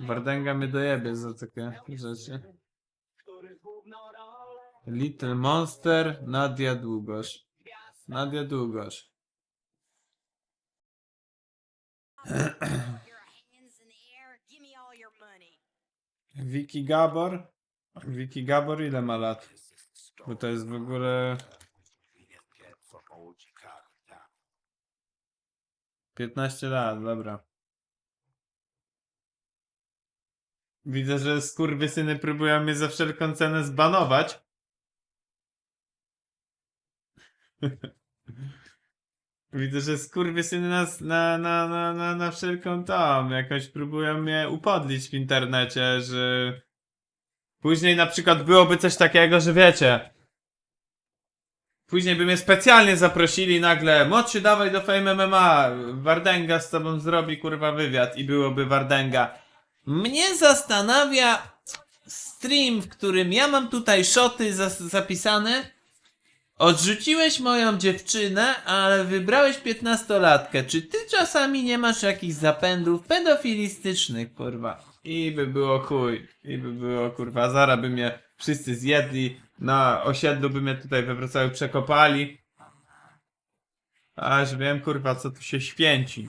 Wardęga mnie dojebie za takie rzeczy. Little Monster, Nadia Długosz. Nadia Długosz. Wiki Gabor? Wiki Gabor ile ma lat? Bo to jest w ogóle 15 lat, dobra. Widzę, że skurwysyny próbują mnie za wszelką cenę zbanować. Widzę, że skurwysyny nas na, na, na, na, na wszelką tam jakoś próbują mnie upodlić w internecie, że później na przykład byłoby coś takiego, że wiecie, później by mnie specjalnie zaprosili nagle, młodszy dawaj do Fame MMA, Wardęga z tobą zrobi kurwa wywiad i byłoby Wardęga. Mnie zastanawia stream, w którym ja mam tutaj szoty zas- zapisane. Odrzuciłeś moją dziewczynę, ale wybrałeś piętnastolatkę. Czy ty czasami nie masz jakichś zapędów pedofilistycznych, kurwa? I by było chuj. I by było, kurwa, zara by mnie wszyscy zjedli. Na osiedlu by mnie tutaj we Wrocławiu przekopali. Aż wiem, kurwa, co tu się święci.